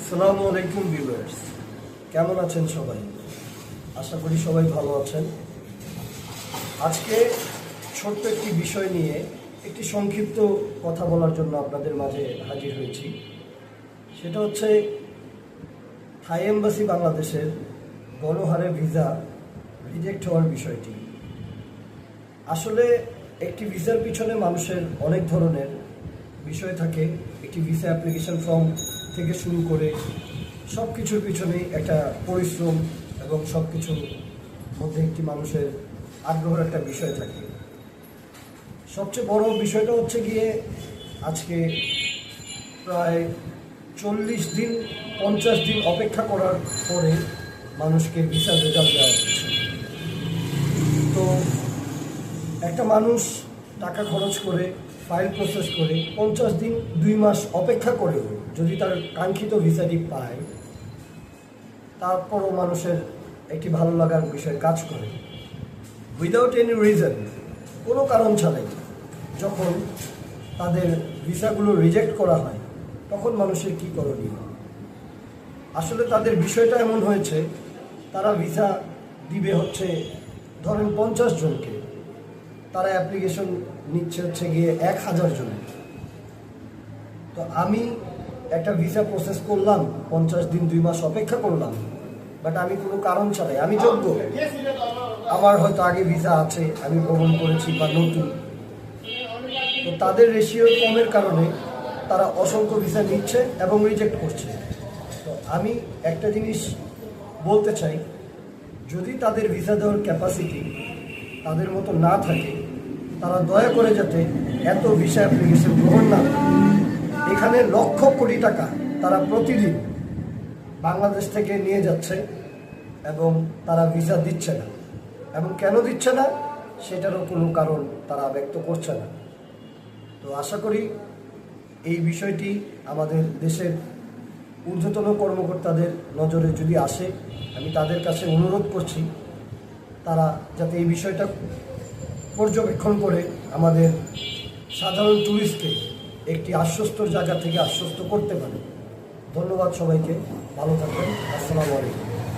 আসসালামু আলাইকুম ভিউয়ার্স কেমন আছেন সবাই? আশা করি সবাই ভালো আছেন। আজকে ছোট্ট একটি বিষয় নিয়ে একটি সংক্ষিপ্ত কথা বলার জন্য আপনাদের মাঝে হাজির হয়েছি। সেটা হচ্ছে থাই এম্বাসি বাংলাদেশের গণহারে ভিসা রিজেক্ট হওয়ার বিষয়টি। আসলে একটি ভিসার পিছনে মানুষের অনেক ধরনের বিষয় থাকে। একটি ভিসা অ্যাপ্লিকেশন ফর্ম থেকে শুরু করে সব কিছুর পিছনেই একটা পরিশ্রম এবং সব কিছুর মধ্যে একটি মানুষের আগ্রহের একটা বিষয় থাকে। সবচেয়ে বড় বিষয়টা হচ্ছে গিয়ে আজকে প্রায় চল্লিশ দিন, পঞ্চাশ দিন অপেক্ষা করার পরে মানুষকে ভিসা রেজাল্ট দেওয়া হচ্ছে। তো একটা মানুষ টাকা খরচ করে ফাইল প্রসেস করে পঞ্চাশ দিন, দুই মাস অপেক্ষা করেও যদি তার কাঙ্ক্ষিত ভিসাটি পায়, তারপরও মানুষের একটি ভালো লাগার বিষয়ে কাজ করে। উইদাউট এনি রিজন কোনো কারণ ছাড়াই যখন তাদের ভিসাগুলো রিজেক্ট করা হয়, তখন মানুষের কী করণীয়? আসলে তাদের বিষয়টা এমন হয়েছে, তারা ভিসা দিবে হচ্ছে, ধরেন পঞ্চাশ জনকে। তারা অ্যাপ্লিকেশন নিচ্ছে হচ্ছে গিয়ে এক হাজার জন তো আমি একটা ভিসা প্রসেস করলাম, পঞ্চাশ দিন, দুই মাস অপেক্ষা করলাম। বাট আমি কোনো কারণ ছাড়াই, আমি যোগ্য। আমার হয়তো আগে ভিসা আছে, আমি ভ্রমণ করেছি বা নতুন। তো তাদের রেশিও কমের কারণে তারা অসংখ্য ভিসা নিচ্ছে এবং রিজেক্ট করছে। তো আমি একটা জিনিস বলতে চাই, যদি তাদের ভিসা দেওয়ার ক্যাপাসিটি তাদের মতো না থাকে তারা দয়া করে যাতে এত ভিসা অ্যাপ্লিকেশন গ্রহণ না এখানে লক্ষ কোটি টাকা তারা প্রতিদিন বাংলাদেশ থেকে নিয়ে যাচ্ছে এবং তারা ভিসা দিচ্ছে না। এবং কেন দিচ্ছে না? সেটারও কোনো কারণ তারা ব্যক্ত করছে না। তো আশা করি এই বিষয়টি আমাদের দেশের ঊর্ধ্বতন কর্মকর্তাদের নজরে যদি আসে, আমি তাদের কাছে অনুরোধ করছি, তারা যাতে এই বিষয়টা পর্যবেক্ষণ করে আমাদের সাধারণ ট্যুরিস্টকে একটি আশ্বস্ত জায়গা থেকে আশ্বস্ত করতে পারে। ধন্যবাদ সবাইকে। ভালো থাকবেন। আসসালামু আলাইকুম।